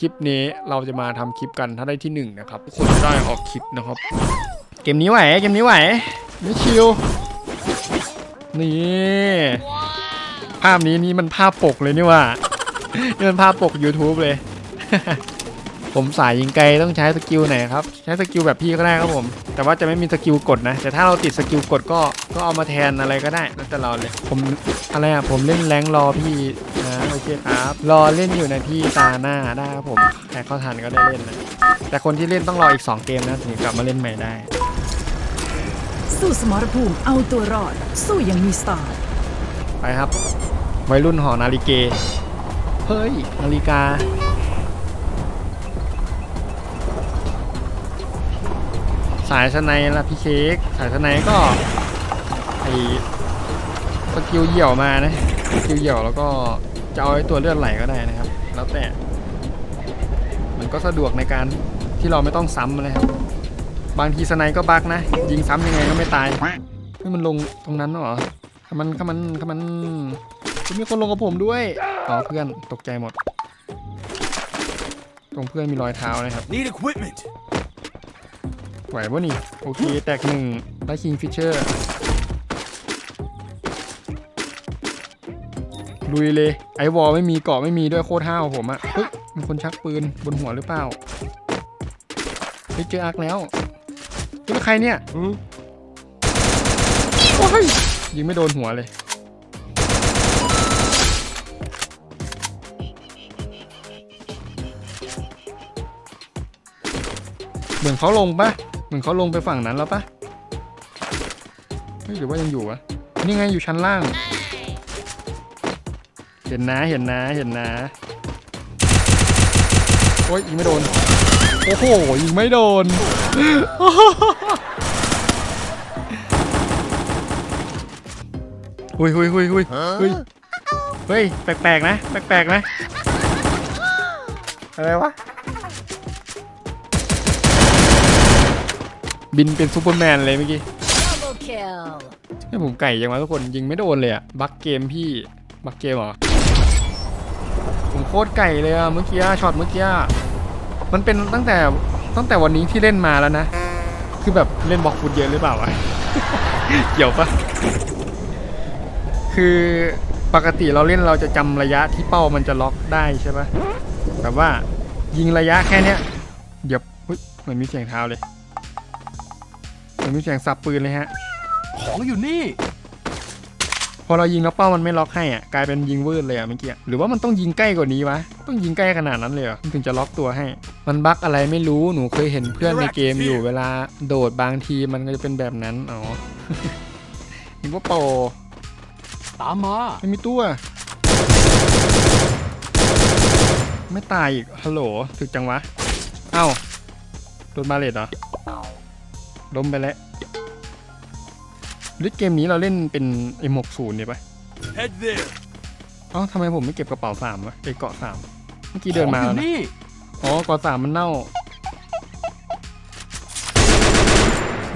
คลิปนี้เราจะมาทำคลิปกันถ้าได้ที่หนึ่งนะครับทุกคนจะได้ออกคลิปนะครับ เกมนี้ไหวเกมนี้ไหวไม่ชิวนี่ภาพนี้นี่มันภาพปกเลยนี่ว่านี่มันภาพปก YouTube เลย ผมสายยิงไกลต้องใช้สกิลไหนครับ ใช้สกิลแบบพี่ก็ได้ครับผม แต่ว่าจะไม่มีสกิลกดนะ แต่ถ้าเราติดสกิลกดก็ก็เอามาแทนอะไรก็ได้แล้วแต่เราเลย ผมอะไรอะผมเล่นแรงค์รอพี่นะโอเคครับรอเล่นอยู่ในะพี่ตาหน้าได้ครับผมใครเข้าทันก็ได้เล่นนะแต่คนที่เล่นต้องรออีก 2 เกมนะถึงกลับมาเล่นใหม่ได้ สู้สมรภูมิเอาตัวรอด สู้อย่างมีสไตล์ไปครับ วัยรุ่นหอนาฬิเกเฮ้ย นาฬิกา สายสไนละพี่เค้กสายสไนก็ไอสกิลเหี่ยวมานะสกิลเหี่ยวแล้วก็จะเอาไอ้ตัวเลือดไหลก็ได้นะครับ แล้วแต่ มันก็สะดวกในการที่เราไม่ต้องซ้ำนะครับ บางทีสไนก็บักนะ ยิงซ้ำยังไงก็ไม่ตายเฮ้ยมันลงตรงนั้นเหรอขมันขมันขมันมีคนลงกับผมด้วยอ๋อเพื่อนตกใจหมด ตรงเพื่อนมีรอยเท้านะครับ Need equipment. ไหวปะนี่ โอเค แตกหนึ่งได้คิงฟิชเชอร์ ลุยเลย ไอวอลไม่มีเกาะไม่มีด้วยโคตรห้าวผมอะเฮ้ย มีคนชักปืนบนหัวหรือเปล่าเฮ้ยเจออาร์คแล้วเจอใครเนี่ยโอ้ยยิงไม่โดนหัวเลย มือนเขาลงปะเหมือนเขาลงไปฝั่งนั้นแล้วปะเฮ้ยหรือว่ายังอยู่วะนี่ไงอยู่ชั้นล่าง เห็นนะเห็นนะเห็นนะโอ้ยยิงไม่โดน โอ้โหยิงไม่โดน หุยหุยหุยหุยหุยเฮ้ยแปลกๆนะ แปลกๆนะ อะไรวะ บินเป็นซูเปอร์แมนเลยเมื่อกี้ Double kill ให้ผมไก่ยังวะทุกคนยิงไม่โดนเลยอะบักเกมพี่บักเกมเหรอผมโคตรไก่เลยอะเมื่อกี้อะช็อตเมื่อกี้อะมันเป็นตั้งแต่ตั้งแต่วันนี้ที่เล่นมาแล้วนะ คือแบบเล่นบล็อกฟุตเยอะหรือเปล่าวะเกี่ยวปะคือปกติเราเล่นเราจะจำระยะที่เป้ามันจะล็อกได้ใช่ปะแบบว่ายิงระยะแค่เนี้ยเดี๋ยวเฮ้ยเหมือนมีเสียงเท้าเลย เหมือนมีเสียงสับปืนเลยฮะ ของอยู่นี่ พอเรายิงแล้วเป้ามันไม่ล็อกให้อะกลายเป็นยิงวืดเลยอะเมื่อกี้หรือว่ามันต้องยิงใกล้กว่านี้วะต้องยิงใกล้ขนาดนั้นเลยเหรอมันถึงจะล็อกตัวให้ มันบั๊กอะไรไม่รู้หนูเคยเห็นเพื่อนในเกมอยู่เวลาโดดบางทีมันก็จะเป็นแบบนั้นอ๋อนึกว่าโปรตามมาไม่มีตัวไม่ตายอีกฮัลโหลถึกจังวะเอ้าโดนมาเลดเหรอ ล้มไปแล้วลิเกมนี้เราเล่นเป็น M60 เนี่ยปะ Head there. เอ้าทำไมผมไม่เก็บกระเป๋าสามวะไอเกาะสามเมื่อกี้เดินมาของอแล้วยู่นะนี่อ๋อเกาะสามมันเน่า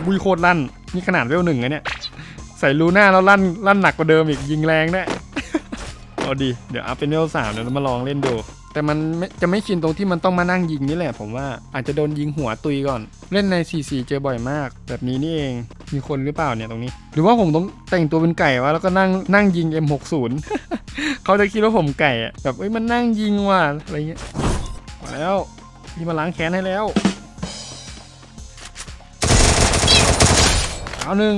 บุยโคตรลั่น นี่ขนาดเวลหนึ่งนะเนี่ย ใส่รูหน้าแล้วลั่นลั่นหนักกว่าเดิมอีกยิงแรงด้วยเอาดี เดี๋ยวอัพเป็นเวลสามเดี๋ยวเรามาลองเล่นดู แต่มันจะไม่ชินตรงที่มันต้องมานั่งยิงนี่แหละผมว่าอาจจะโดนยิงหัวตุยก่อน เล่นใน 4-4 เจอบ่อยมาก แบบนี้นี่เองมีคนหรือเปล่าเนี่ยตรงนี้ หรือว่าผมต้องแต่งตัวเป็นไก่วะแล้วก็นั่งนั่งยิง M60 เขาจะคิดว่าผมไก่อะแบบเอ้ยมันนั่งยิงว่ะอะไรเงี้ยมาแล้วพี่มาล้างแค้นให้แล้วเอาหนึ่ง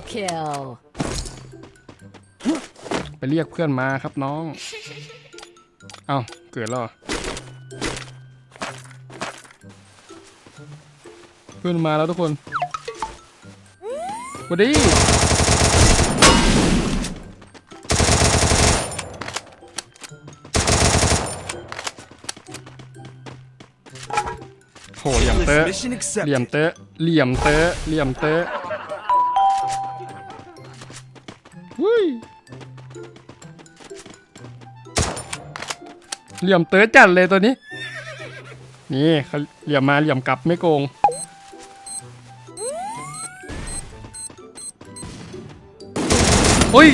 Double kill ไปเรียกเพื่อนมาครับน้อง เอาเกิดแล้วเหรอเพื่อนมาแล้วทุกคนสวัสดี โหเหลี่ยมเตอะ Mission เหลี่ยม accepted. เตอะ เหลี่ยมเตอะ เหลี่ยมเตอะ เหลี่ยมเต๋อจัดเลยตัวนี้ นี่เขาเหลี่ยมมาเหลี่ยมกลับไม่โกงเฮ้ย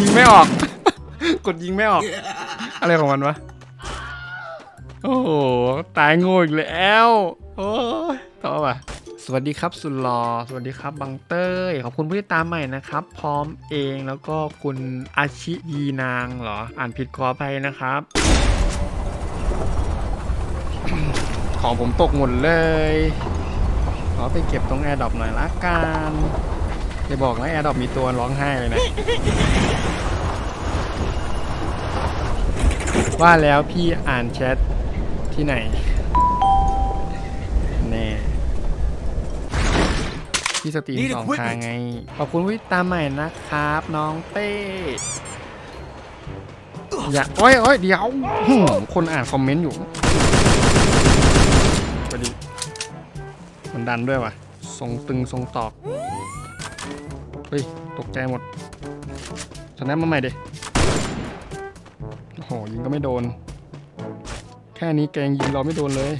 ยิงไม่ออก กดยิงไม่ออก อะไรของมันวะ โอ้โห ตายโง่อีกแล้ว โอ้ยต่อป่ะ วัสดีครับสุลอสวัสดีครับบังเต้ยขอบคุณผู้ติดตามใหม่นะครับ พร้อมเองแล้วก็คุณอาชิยีนางเหรอ อ่านผิดขออภัยนะครับ ของผมตกหมดเลย ขอไปเก็บตรงแอร์ดรอปหน่อยละกันจะบอกนะแอร์ดรอปมีตัวร้องไห้เลยนะ ว่าแล้วพี่อ่านแชทที่ไหน พี่สตรีม Need สอง equipment ทางไง ขอบคุณผู้ติดตามใหม่นะครับ น้องเต้อย่าโอ้ยโอ้ยเดี๋ยวหืมคนอ่านคอมเมนต์อยู่พอดีมันดันด้วยวะทรงตึงทรงตอกเฮ้ย ตกใจหมดชนะมาใหม่ดิโอ้โหยิงก็ไม่โดน แค่นี้แกงยิงเราไม่โดนเลย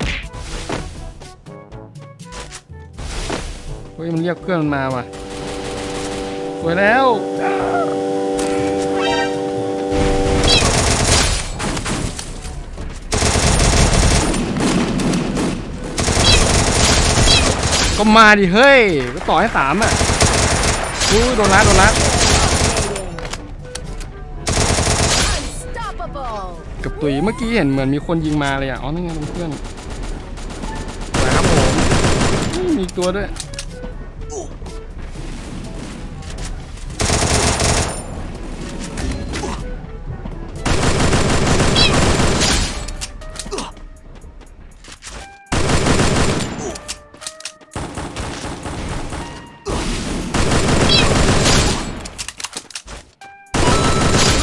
ฮ้ยมันเรียกเพื่อนมันมาว่ะสวยแล้ว ก็มาดิเฮ้ย ก็ต่อให้สามอะอู้โดนรัดโดนรัดกับตุยเมื่อกี้เห็นเหมือนมีคนยิงมาเลยอะ อ๋อนั่นไงเพื่อนสวยครับผมมีตัวด้วย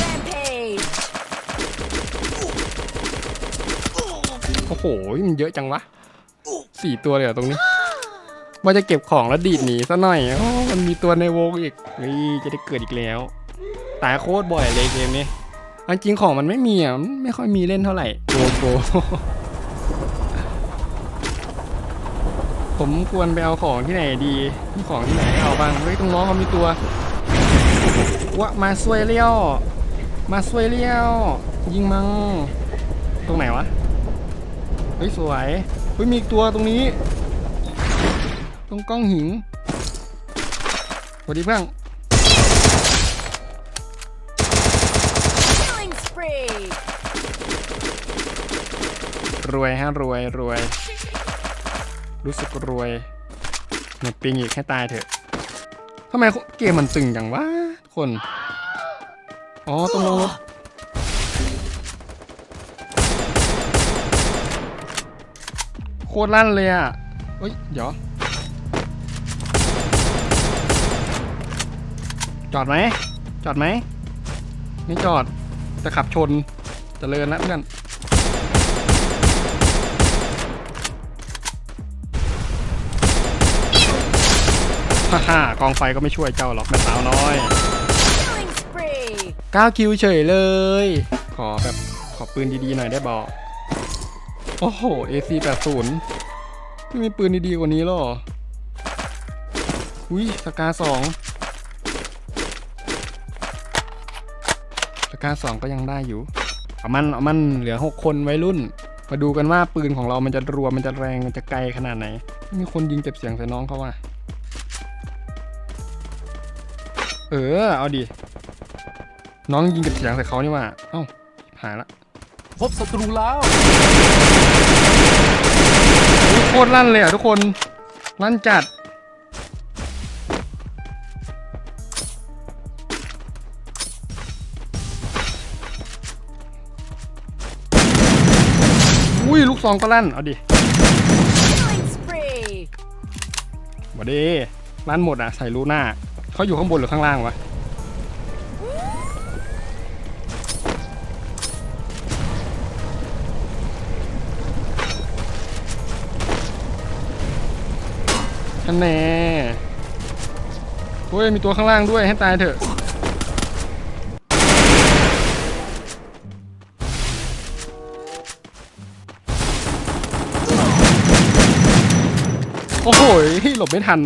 Rampage โอ้โห มันเยอะจังวะสี่ตัวเลยเหรอตรงนี้ ว่าจะเก็บของแล้วดีดหนีซะหน่อยโอ้มันมีตัวในวงอีกนี่จะได้เกิดอีกแล้ว ตายโคตรบ่อยเลยเกมนี้อันจริงของมันไม่มีอะไม่ค่อยมีเล่นเท่าไหร่โกโกผมควรไปเอาของที่ไหนดีมีของที่ไหนเอาบ้างเฮ้ยตรงน้องเขามีตัววะมาซวยเลี้ยว มาซวยเลี้ยว ยิงมัง ตรงไหนวะเฮ้ยสวยเฮ้ยมีตัวตรงนี้ ตรงกล้องหิงสวัสดีเพื่อน Killing spree รวยฮะรวยรวย รู้สึกรวยหมดปิงอีกให้ตายเถอะทำไมเกมมันตึงจังวะทุกคน อ๋อตรงลงรถโคตรลั่นเลยอะเฮ้ย เดี๋ยว จอดไหม จอดไหม ไม่จอด จะขับชนจเจริญแล้วเพื่อนฮ่าฮ่ากองไฟก็ไม่ช่วยเจ้าหรอกแม่สาวน้อย Killing spree 9คิวเฉยเลย ขอแบบขอปืนดีๆหน่อยได้บอก โอ้โห AC 80ไม่มีปืนดีๆกว่านี้หรอ อุ้ยสกาสอง กาสองก็ยังได้อยู่ เอามันเอามันเหลือ 6 คนไว้รุ่น มาดูกันว่าปืนของเรามันจะรัวมันจะแรงมันจะไกลขนาดไหน มีคนยิงเจ็บเสียงใส่น้องเขาว่ะ เออ เอาดิ น้องยิงกับเสียงใส่เขานี่ว่า เอ้า หายละ พบศัตรูแล้วอุ๊ยโคตรลั่นเลยอะทุกคน ลั่นจัด กซองก็ลั่น เอาดิบอดีลั่นหมดอะ ใส่รูหน้าเขาอยู่ข้างบนหรือข้างล่างวะท่านแน่เฮ้ยมีตัวข้างล่างด้วยให้ตายเถอะ โอ้โหหลบไม่ทัน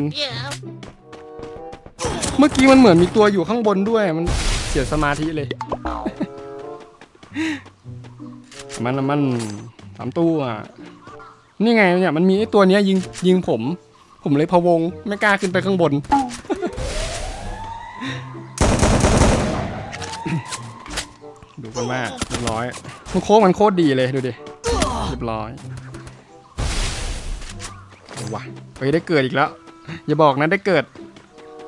เมื่อกี้มันเหมือนมีตัวอยู่ข้างบนด้วย มันเสียสมาธิเลย มันมันสามตัวนี่ไงเนี่ยมันมีไอ้ตัวเนี้ยยิงยิงผม ผมเลยพะวง ไม่กล้าขึ้นไปข้างบน ดูกันว่าเรียบร้อยมันโค้งมันโคตรดีเลยดูดิเรียบร้อย ว่ะเฮ้ยได้เกิดอีกแล้ว อย่าบอกนะได้เกิด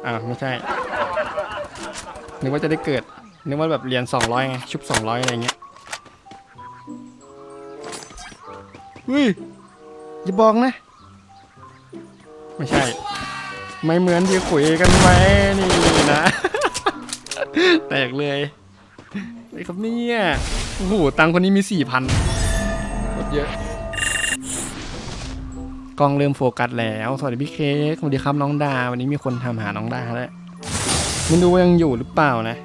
อ่าวไม่ใช่นึกว่าจะได้เกิดนึกว่าแบบเหรียญ200ไงชุบ200อะไรเงี้ยเฮ้ยอย่าบอกนะ ไม่ใช่ ไม่เหมือนที่คุยกันไว้นี่นะ แตกเลยไอ้ครับเนี่ยโอ้โหตังคนนี้มี4,000ลดเยอะ กล้องเริ่มโฟกัสแล้ว สวัสดีพี่เค้กสวัสดีครับน้องดา วันนี้มีคนทำหาน้องดาแล้วไม่รู้ว่ายังอยู่หรือเปล่านะ